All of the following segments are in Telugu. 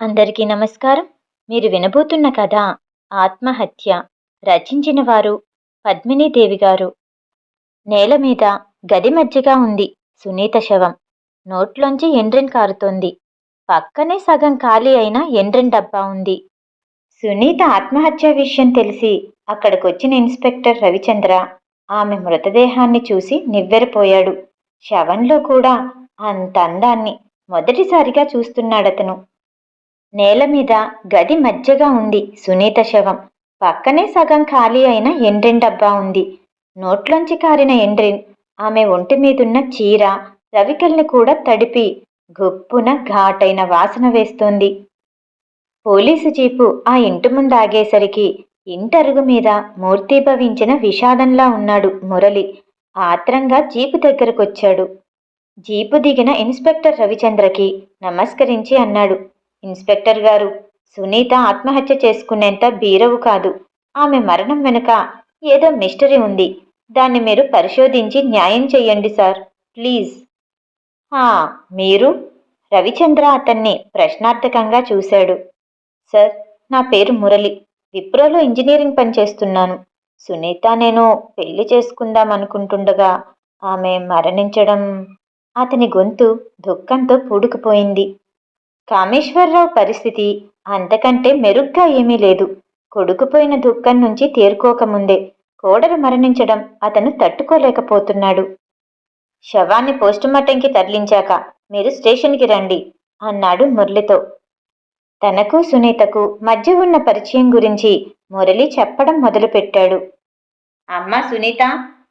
అందరికీ నమస్కారం. మీరు వినబోతున్న కథ ఆత్మహత్య. రచించిన వారు పద్మినీదేవి గారు నేల మీద గది మధ్యగా ఉంది సునీత శవం. నోట్లోంచి ఎండ్రిన్ కారుతోంది. పక్కనే సగం ఖాళీ అయిన ఎండ్రిన్ డబ్బా ఉంది. సునీత ఆత్మహత్య విషయం తెలిసి అక్కడికొచ్చిన ఇన్స్పెక్టర్ రవిచంద్ర ఆమె మృతదేహాన్ని చూసి నివ్వెరపోయాడు. శవంలో కూడా అంత అందాన్ని మొదటిసారిగా చూస్తున్నాడతను. నేల మీద గది మధ్యగా ఉంది సునీత శవం. పక్కనే సగం ఖాళీ అయిన ఎండ్రిన్ డబ్బా ఉంది. నోట్లోంచి కారిన ఎండ్రిన్ ఆమె ఒంటి మీదున్న చీర రవికల్ని కూడా తడిపి గుప్పున ఘాటైన వాసన వేస్తోంది. పోలీసు జీపు ఆ ఇంటి ముందు ఆగేసరికి ఇంటరుగు మీద మూర్తిభవించిన విషాదంలా ఉన్నాడు మురళి. ఆత్రంగా జీపు దగ్గరకొచ్చాడు. జీపు దిగిన ఇన్స్పెక్టర్ రవిచంద్రకి నమస్కరించి అన్నాడు. ఇన్స్పెక్టర్ గారు సునీత ఆత్మహత్య చేసుకునేంత బీరవు కాదు. ఆమె మరణం వెనుక ఏదో మిస్టరీ ఉంది. దాన్ని మీరు పరిశోధించి న్యాయం చెయ్యండి సార్ ప్లీజ్. మీరు? రవిచంద్ర అతన్ని ప్రశ్నార్థకంగా చూశాడు. సార్ నా పేరు మురళి. విప్రోలో ఇంజనీరింగ్ పని చేస్తున్నాను. సునీత నేను పెళ్ళి చేసుకుందాం అనుకుంటుండగా ఆమె మరణించడం అతని గొంతు దుఃఖంతో పూడుకుపోయింది. కామేశ్వరరావు పరిస్థితి అంతకంటే మెరుగ్గా ఏమీ లేదు. కొడుకుపోయిన దుఃఖం నుంచి తేరుకోకముందే కోడలు మరణించడం అతను తట్టుకోలేకపోతున్నాడు. శవాన్ని పోస్టుమార్టంకి తరలించాక మీరు స్టేషన్కి రండి అన్నాడు మురళితో. తనకు సునీతకు మధ్య ఉన్న పరిచయం గురించి మురళి చెప్పడం మొదలుపెట్టాడు. అమ్మా సునీత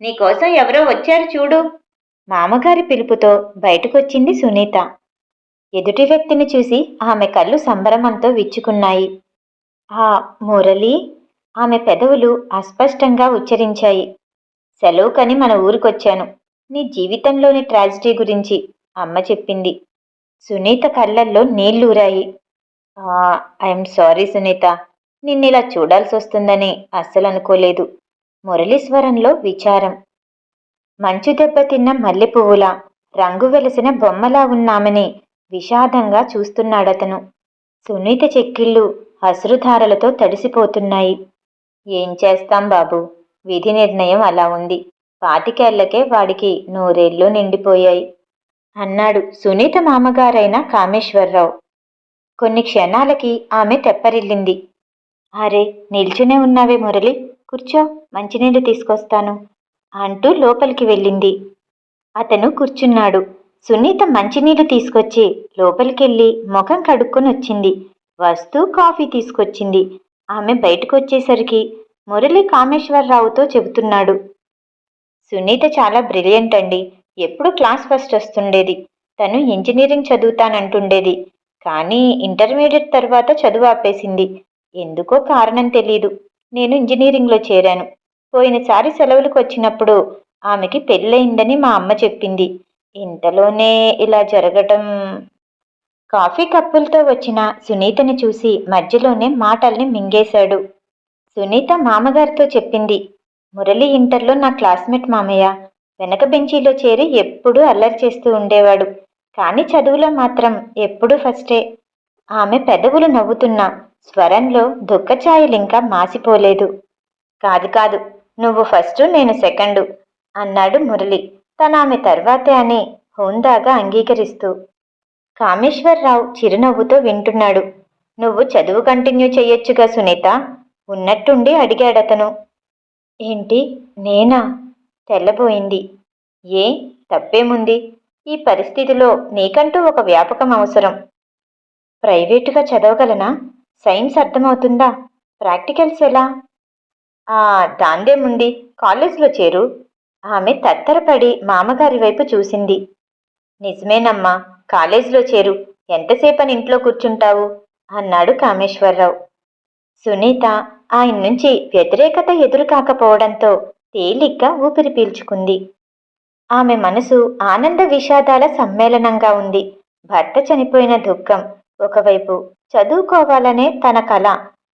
నీకోసం ఎవరో వచ్చారు చూడు. మామగారి పిలుపుతో బయటకొచ్చింది సునీత. ఎదుటి వ్యక్తిని చూసి ఆమె కళ్ళు సంభ్రమంతో విచ్చుకున్నాయి. ఆ మురళి ఆమె పెదవులు అస్పష్టంగా ఉచ్చరించాయి. సెలవుకని మన ఊరికొచ్చాను. నీ జీవితంలోని ట్రాజిడీ గురించి అమ్మ చెప్పింది. సునీత కళ్ళల్లో నీళ్ళూరాయి ఐఎమ్ సారీ సునీత. నిన్నిలా చూడాల్సి వస్తుందని అస్సలు అనుకోలేదు మురళీస్వరంలో విచారం. మంచు దెబ్బతిన్న మల్లె పువ్వులా. రంగు వెలిసిన బొమ్మలా ఉన్నామని విషాదంగా చూస్తున్నాడతను. సునీత చెక్కిళ్ళు అశ్రుధారలతో తడిసిపోతున్నాయి. ఏం చేస్తాం బాబు? విధి నిర్ణయం అలా ఉంది. పాతికేళ్ళకే వాడికి నూరేళ్ళు నిండిపోయాయి. అన్నాడు సునీత మామగారైన కామేశ్వరరావు. కొన్ని క్షణాలకి ఆమె తెప్పరిల్లింది. అరే నిల్చునే ఉన్నావే మురళి. కూర్చో మంచినీళ్ళు తీసుకొస్తాను అంటూ లోపలికి వెళ్ళింది. అతను కూర్చున్నాడు. సునీత మంచినీళ్ళు తీసుకొచ్చి లోపలికెళ్ళి ముఖం కడుక్కొని వచ్చింది వస్తూ కాఫీ తీసుకొచ్చింది. ఆమె బయటకు వచ్చేసరికి మురళి కామేశ్వరరావుతో చెబుతున్నాడు. సునీత చాలా బ్రిలియంట్ అండి. ఎప్పుడు క్లాస్ ఫస్ట్ వస్తుండేది. తను ఇంజనీరింగ్ చదువుతానంటుండేది. కానీ ఇంటర్మీడియట్ తర్వాత చదువు ఆపేసింది. ఎందుకో కారణం తెలీదు. నేను ఇంజనీరింగ్లో చేరాను. పోయినసారి సెలవులకు వచ్చినప్పుడు ఆమెకి పెళ్ళయిందని మా అమ్మ చెప్పింది. ఇంతలోనే ఇలా జరగటం. కాఫీ కప్పులతో వచ్చిన సునీతని చూసి మధ్యలోనే మాటల్ని మింగేశాడు. సునీత మామగారితో చెప్పింది మురళి ఇంటర్లో నా క్లాస్మేట్ మామయ్య. వెనక బెంచీలో చేరి ఎప్పుడూ అల్లరి చేస్తూ ఉండేవాడు. కానీ చదువులో మాత్రం ఎప్పుడూ ఫస్టే. ఆమె పెదవులు నవ్వుతున్నా స్వరంలో దుఃఖఛాయలింకా మాసిపోలేదు. కాదు కాదు నువ్వు ఫస్ట్ నేను సెకండు అన్నాడు మురళి. తన ఆమె తర్వాతే అని హోందాగా అంగీకరిస్తూ. కామేశ్వరరావు చిరునవ్వుతో వింటున్నాడు. నువ్వు చదువు కంటిన్యూ చెయ్యొచ్చుగా సునీత. ఉన్నట్టుండి అడిగాడతను. ఏంటి? నేనా? తెల్లబోయింది. ఏ? తప్పేముంది? ఈ పరిస్థితిలో నీకంటూ ఒక వ్యాపకం అవసరం. ప్రైవేటుగా చదవగలనా? సైన్స్ అర్థమవుతుందా? ప్రాక్టికల్స్ ఎలా? దాందేముంది? కాలేజ్లో చేరు. ఆమె తత్తరపడి మామగారి వైపు చూసింది. నిజమేనమ్మా కాలేజీలో చేరు. ఎంతసేపని ఇంట్లో కూర్చుంటావు? అన్నాడు కామేశ్వరరావు. సునీత ఆయన నుంచి వ్యతిరేకత ఎదురు కాకపోవడంతో తేలిగ్గా ఊపిరి పీల్చుకుంది. ఆమె మనసు ఆనంద విషాదాల సమ్మేళనంగా ఉంది. భర్త చనిపోయిన దుఃఖం ఒకవైపు చదువుకోవాలనే తన కళ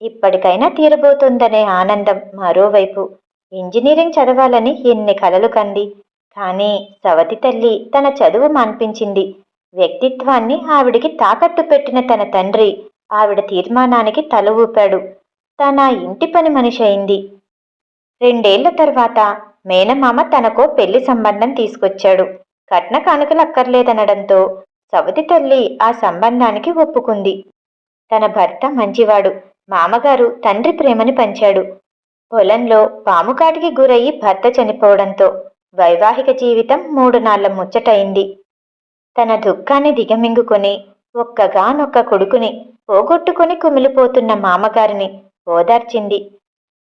ఇప్పటికైనా తీరబోతుందనే ఆనందం మరోవైపు ఇంజనీరింగ్ చదవాలని ఎన్ని కలలు కంది. కానీ సవతి తల్లి తన చదువు మాన్పించింది. వ్యక్తిత్వాన్ని ఆవిడికి తాకట్టు పెట్టిన తన తండ్రి ఆవిడ తీర్మానానికి తల ఊపాడు. తన ఇంటి పని మనిషి అయింది. రెండేళ్ళ తర్వాత మేనమామ తనకో పెళ్ళి సంబంధం తీసుకొచ్చాడు. కట్న కానుకలు అక్కర్లేదనడంతో సవతి తల్లి ఆ సంబంధానికి ఒప్పుకుంది. తన భర్త మంచివాడు. మామగారు తండ్రి ప్రేమని పంచాడు. పొలంలో పాముకాటికి గురయ్యి భర్త చనిపోవడంతో వైవాహిక జీవితం మూడు నాళ్ళ ముచ్చటైంది. తన దుఃఖాన్ని దిగమింగుకొని ఒక్కగానొక్క కొడుకుని పోగొట్టుకుని కుమిలిపోతున్న మామగారిని ఓదార్చింది.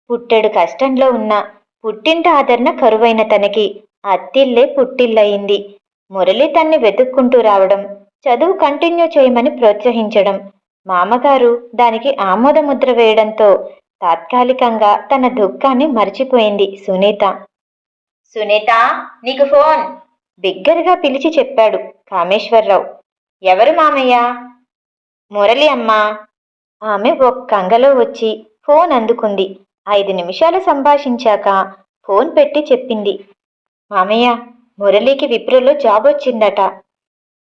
పుట్టెడు కష్టంలో ఉన్న పుట్టింటి ఆదరణ కరువైన తనకి అత్తిల్లే పుట్టిల్లయింది. మురళి తన్ని వెతుక్కుంటూ రావడం చదువు కంటిన్యూ చేయమని ప్రోత్సహించడం మామగారు దానికి ఆమోదముద్ర వేయడంతో తాత్కాలికంగా తన దుఃఖాన్ని మర్చిపోయింది సునీత. సునీత నీకు ఫోన్. బిగ్గరగా పిలిచి చెప్పాడు కామేశ్వరరావు. ఎవరు మామయ్య? మురళి అమ్మా. ఆమె ఒక్కంగలో వచ్చి ఫోన్ అందుకుంది. ఐదు నిమిషాలు సంభాషించాక ఫోన్ పెట్టి చెప్పింది. మామయ్య మురళికి విప్రోలో జాబ్ వచ్చిందట.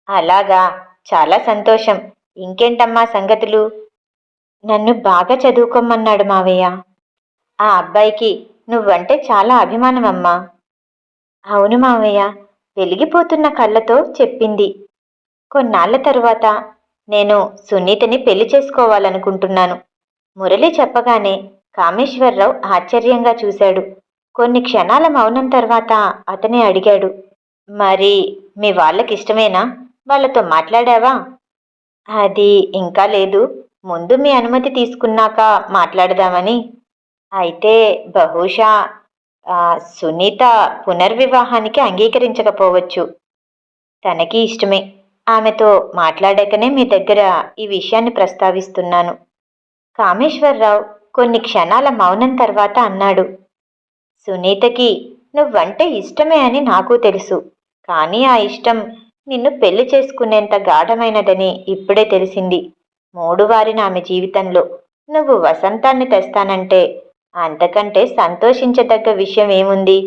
అలాగా చాలా సంతోషం. ఇంకేంటమ్మా సంగతులు? నన్ను బాగా చదువుకోమన్నాడు మావయ్య. ఆ అబ్బాయికి నువ్వంటే చాలా అభిమానమమ్మా. అవును మావయ్య వెలిగిపోతున్న కళ్ళతో చెప్పింది. కొన్నాళ్ళ తరువాత నేను సునీతని పెళ్ళి చేసుకోవాలనుకుంటున్నాను. మురళి చెప్పగానే కామేశ్వరరావు ఆశ్చర్యంగా చూశాడు. కొన్ని క్షణాల మౌనం తర్వాత అతనే అడిగాడు మరి మీ వాళ్ళకి ఇష్టమేనా వాళ్ళతో మాట్లాడావా? అది ఇంకా లేదు. ముందు మీ అనుమతి తీసుకున్నాక మాట్లాడదామని. అయితే బహుశా సునీత పునర్వివాహానికి అంగీకరించకపోవచ్చు. తనకి ఇష్టమే. ఆమెతో మాట్లాడాకనే మీ దగ్గర ఈ విషయాన్ని ప్రస్తావిస్తున్నాను. కామేశ్వరరావు కొన్ని క్షణాల మౌనం తర్వాత అన్నాడు. సునీతకి నువ్వంటే ఇష్టమే అని నాకు తెలుసు. కానీ ఆ ఇష్టం నిన్ను పెళ్ళి చేసుకునేంత గాఢమైనదని ఇప్పుడే తెలిసింది. మూడువారిన ఆమె జీవితంలో నువ్వు వసంతాన్ని తెస్తానంటే అంతకంటే సంతోషించదగ్గ విషయం ఏముంది?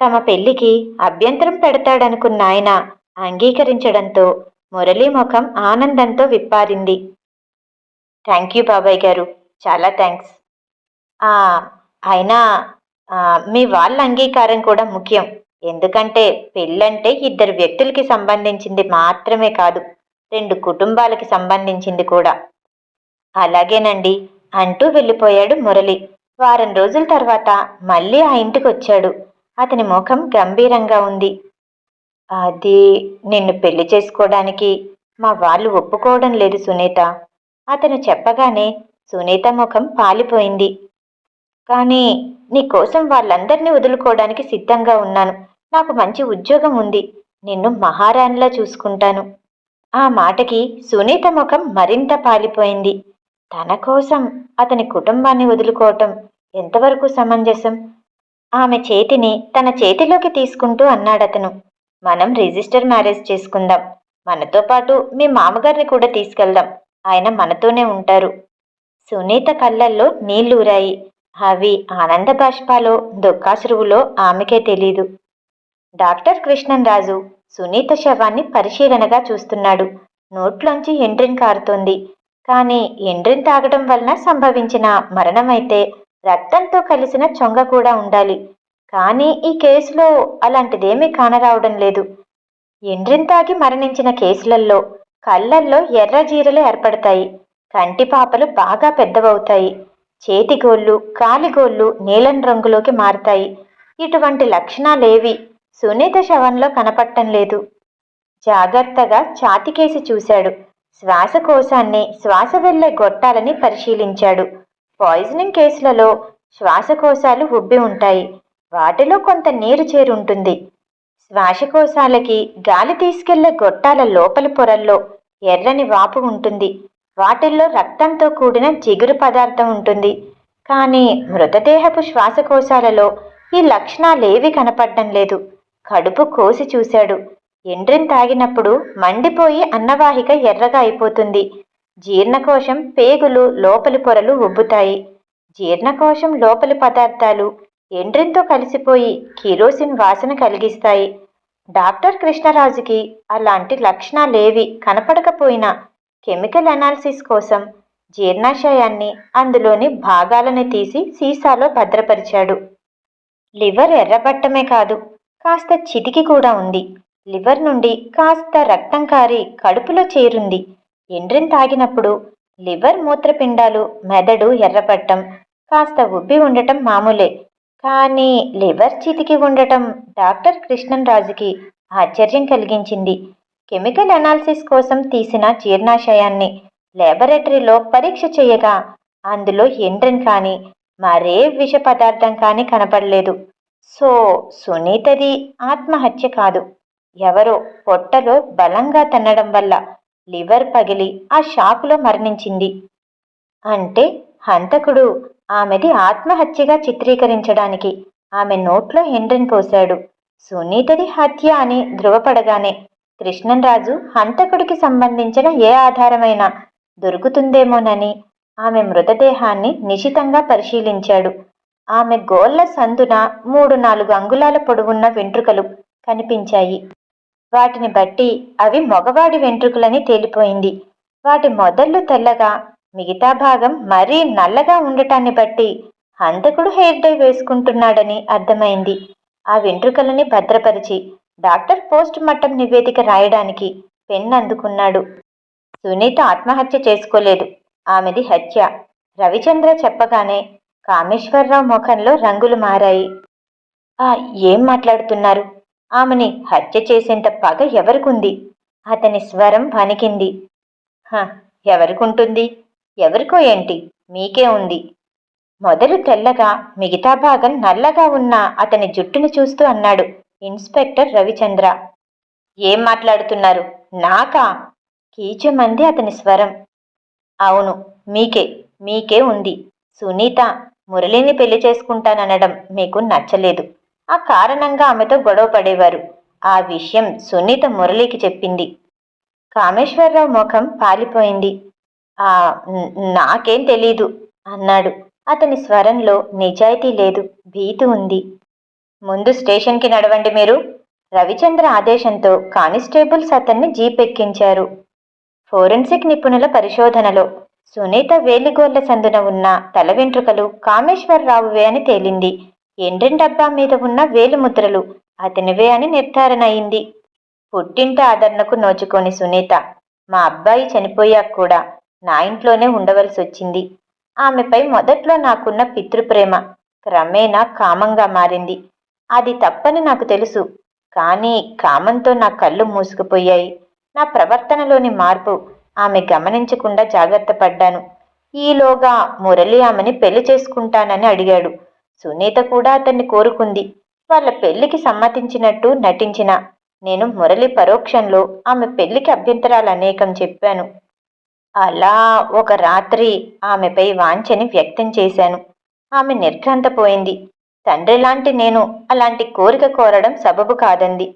తమ పెళ్ళికి అభ్యంతరం పెడతాడనుకున్న ఆయన అంగీకరించడంతో మురళీ ముఖం ఆనందంతో విప్పారింది. థ్యాంక్ యూ బాబాయ్ గారు. చాలా థ్యాంక్స్. అయినా మీ వాళ్ళ అంగీకారం కూడా ముఖ్యం. ఎందుకంటే పెళ్ళంటే ఇద్దరు వ్యక్తులకి సంబంధించింది మాత్రమే కాదు. రెండు కుటుంబాలకి సంబంధించింది కూడా. అలాగేనండి అంటూ వెళ్ళిపోయాడు మురళి. వారం రోజుల తర్వాత మళ్ళీ ఆ ఇంటికి వచ్చాడు అతని ముఖం గంభీరంగా ఉంది. అది నిన్ను పెళ్ళి చేసుకోవడానికి మా వాళ్ళు ఒప్పుకోవడం లేదు సునీత. అతను చెప్పగానే సునీత ముఖం పాలిపోయింది. కానీ నీకోసం వాళ్ళందరినీ వదులుకోవడానికి సిద్ధంగా ఉన్నాను. నాకు మంచి ఉద్యోగం ఉంది. నిన్ను మహారాణిలా చూసుకుంటాను. ఆ మాటకి సునీత ముఖం మరింత పాలిపోయింది. తన కోసం అతని కుటుంబాన్ని వదులుకోవటం ఎంతవరకు సమంజసం? ఆమె చేతిని తన చేతిలోకి తీసుకుంటూ అన్నాడతను. మనం రిజిస్టర్ మ్యారేజ్ చేసుకుందాం. మనతో పాటు మీ మామగారిని కూడా తీసుకెళ్దాం. ఆయన మనతోనే ఉంటారు. సునీత కళ్ళల్లో నీళ్ళూరాయి అవి ఆనంద బాష్పాలో దుఃఖాశ్రువులో ఆమెకే తెలీదు. డాక్టర్ కృష్ణన్ రాజు సునీత శవాన్ని పరిశీలనగా చూస్తున్నాడు. నోట్లోంచి ఎండ్రిన్ కారుతోంది. కానీ ఎండ్రిన్ తాగడం వలన సంభవించిన మరణమైతే రక్తంతో కలిసిన చొంగ కూడా ఉండాలి. కానీ ఈ కేసులో అలాంటిదేమీ కానరావడం లేదు. ఎండ్రిన్ తాగి మరణించిన కేసులలో కళ్ళల్లో ఎర్రజీరలు ఏర్పడతాయి. కంటి పాపలు బాగా పెద్దవవుతాయి. చేతిగోళ్ళు కాలిగోళ్ళు నీలం రంగులోకి మారతాయి. ఇటువంటి లక్షణాలేవి సునీత శవంలో కనపడటం లేదు. జాగ్రత్తగా ఛాతికేసి చూశాడు. శ్వాసకోశాన్ని శ్వాస వెళ్ళే గొట్టాలని పరిశీలించాడు. పాయిజనింగ్ కేసులలో శ్వాసకోశాలు ఉబ్బి ఉంటాయి. వాటిలో కొంత నీరు చేరుంటుంది. శ్వాసకోశాలకి గాలి తీసుకెళ్ళే గొట్టాల లోపల పొరల్లో ఎర్రని వాపు ఉంటుంది. వాటిల్లో రక్తంతో కూడిన జిగురు పదార్థం ఉంటుంది. కానీ మృతదేహపు శ్వాసకోశాలలో ఈ లక్షణాలేవి కనపడడం లేదు. కడుపు కోసి చూశాడు. ఎండ్రిన్ తాగినప్పుడు మండిపోయి అన్నవాహిక ఎర్రగా అయిపోతుంది. జీర్ణకోశం పేగులు లోపలి పొరలు ఉబ్బుతాయి. జీర్ణకోశం లోపలి పదార్థాలు ఎండ్రిన్తో కలిసిపోయి కిరోసిన్ వాసన కలిగిస్తాయి. డాక్టర్ కృష్ణరాజుకి అలాంటి లక్షణాలేవి కనపడకపోయినా కెమికల్ అనాలిసిస్ కోసం జీర్ణాశయాన్ని అందులోని భాగాలను తీసి సీసాలో భద్రపరిచాడు. లివర్ ఎర్రబట్టమే కాదు కాస్త చితికి కూడా ఉంది. లివర్ నుండి కాస్త రక్తం కారి కడుపులో చేరుంది. ఎండ్రిన్ తాగినప్పుడు లివర్ మూత్రపిండాలు మెదడు ఎర్రపట్టం కాస్త ఉబ్బి ఉండటం మామూలే. కానీ లివర్ చితికి ఉండటం డాక్టర్ కృష్ణన్ రాజుకి ఆశ్చర్యం కలిగించింది. కెమికల్ అనాలిసిస్ కోసం తీసిన జీర్ణాశయాన్ని లాబొరేటరీలో పరీక్ష చేయగా అందులో ఎండ్రిన్ కానీ మరే విష పదార్థం కానీ కనపడలేదు. సో సునీతది ఆత్మహత్య కాదు. ఎవరో పొట్టలో బలంగా తన్నడం వల్ల లివర్ పగిలి ఆ షాకులో మరణించింది. అంటే హంతకుడు ఆమెది ఆత్మహత్యగా చిత్రీకరించడానికి ఆమె నోట్లో హెండ్రిన్ పోశాడు. సునీతది హత్య అని ధృవపడగానే కృష్ణన్రాజు హంతకుడికి సంబంధించిన ఏ ఆధారమైనా దొరుకుతుందేమోనని ఆమె మృతదేహాన్ని నిశితంగా పరిశీలించాడు. ఆమె గోళ్ళ సందున మూడు నాలుగు అంగుళాల పొడవున్న వెంట్రుకలు కనిపించాయి. వాటిని బట్టి అవి మగవాడి వెంట్రుకలని తేలిపోయింది. వాటి మొదళ్ళు తెల్లగా మిగతా భాగం మరీ నల్లగా ఉండటాన్ని బట్టి హంతకుడు హెయిర్ డై వేసుకుంటున్నాడని అర్థమైంది. ఆ వెంట్రుకలని భద్రపరిచి డాక్టర్ పోస్ట్ మార్టం నివేదిక రాయడానికి పెన్ అందుకున్నాడు. సునీత ఆత్మహత్య చేసుకోలేదు. ఆమెది హత్య. రవిచంద్ర చెప్పగానే కామేశ్వరరావు ముఖంలో రంగులు మారాయి. ఆ ఏం మాట్లాడుతున్నారు? ఆమెని హత్య చేసేంత పగ ఎవరికుంది? అతని స్వరం వణికింది హ ఎవరికుంటుంది? ఎవరికో ఏంటి? మీకే ఉంది. మొదలు తెల్లగా మిగతా భాగం నల్లగా ఉన్న అతని జుట్టును చూస్తూ అన్నాడు ఇన్స్పెక్టర్ రవిచంద్ర. ఏం మాట్లాడుతున్నారు? నాకా? కీచమంది అతని స్వరం. అవును మీకే మీకే ఉంది. సునీత మురళిని పెళ్ళి చేసుకుంటాననడం మీకు నచ్చలేదు. ఆ కారణంగా ఆమెతో గొడవ పడేవారు. ఆ విషయం సునీత మురళికి చెప్పింది. కామేశ్వరరావు ముఖం పాలిపోయింది. ఆ నాకేం తెలీదు అన్నాడు. అతని స్వరంలో నిజాయితీ లేదు భీతి ఉంది. ముందు స్టేషన్కి నడవండి మీరు. రవిచంద్ర ఆదేశంతో కానిస్టేబుల్స్ అతన్ని జీప్ ఎక్కించారు ఫోరెన్సిక్ నిపుణుల పరిశోధనలో సునీత వేలిగోళ్ళ సందున ఉన్న తల వెంట్రుకలు కామేశ్వరరావువే అని తేలింది. ఎండ్రెండబ్బా మీద ఉన్న వేలిముద్రలు? అతనివే అని నిర్ధారణ అయింది. పుట్టింటి ఆదరణకు నోచుకొని సునీత మా అబ్బాయి చనిపోయాక కూడా నా ఇంట్లోనే ఉండవలసి వచ్చింది ఆమెపై మొదట్లో నాకున్న పితృప్రేమ క్రమేణా కామంగా మారింది. అది తప్పని నాకు తెలుసు కానీ కామంతో నా కళ్ళు మూసుకుపోయాయి. నా ప్రవర్తనలోని మార్పు ఆమె గమనించకుండా జాగ్రత్త పడ్డాను. ఈలోగా మురళి ఆమెని పెళ్ళి చేసుకుంటానని అడిగాడు. సునీత కూడా అతన్ని కోరుకుంది. వాళ్ళ పెళ్ళికి సమ్మతించినట్టు నటించిన నేను మురళి పరోక్షంలో ఆమె పెళ్ళికి అభ్యంతరాలు అనేకం చెప్పాను. అలా ఒక రాత్రి ఆమెపై వాంఛని వ్యక్తం చేశాను. ఆమె నిర్ఘాంతపోయింది. తండ్రి లాంటి నేను అలాంటి కోరిక కోరడం సబబు కాదంది.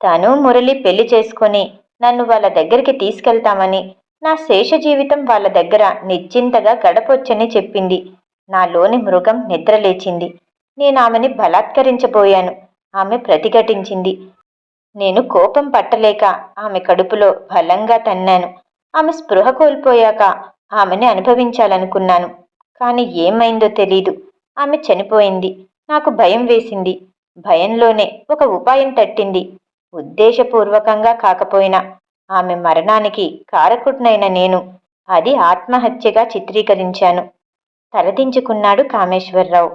తను మురళి పెళ్ళి చేసుకుని నన్ను వాళ్ళ దగ్గరికి తీసుకెళ్తామని నా శేష జీవితం వాళ్ళ దగ్గర నిశ్చింతగా గడపొచ్చని చెప్పింది. నాలోని మృగం నిద్రలేచింది నేను ఆమెని బలాత్కరించబోయాను. ఆమె ప్రతిఘటించింది. నేను కోపం పట్టలేక ఆమె కడుపులో బలంగా తన్నాను. ఆమె స్పృహ కోల్పోయాక ఆమెని అనుభవించాలనుకున్నాను. కానీ ఏమైందో తెలీదు. ఆమె చనిపోయింది. నాకు భయం వేసింది. భయంలోనే ఒక ఉపాయం తట్టింది. ఉద్దేశపూర్వకంగా కాకపోయినా ఆమె మరణానికి కారకుడినైన నేను అది ఆత్మహత్యగా చిత్రీకరించాను. తలదించుకున్నాడు కామేశ్వరరావు.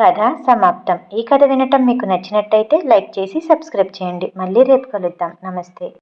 కథ సమాప్తం. ఈ కథ వినటం మీకు నచ్చినట్టయితే లైక్ చేసి సబ్స్క్రైబ్ చేయండి. మళ్ళీ రేపు కలుద్దాం. నమస్తే.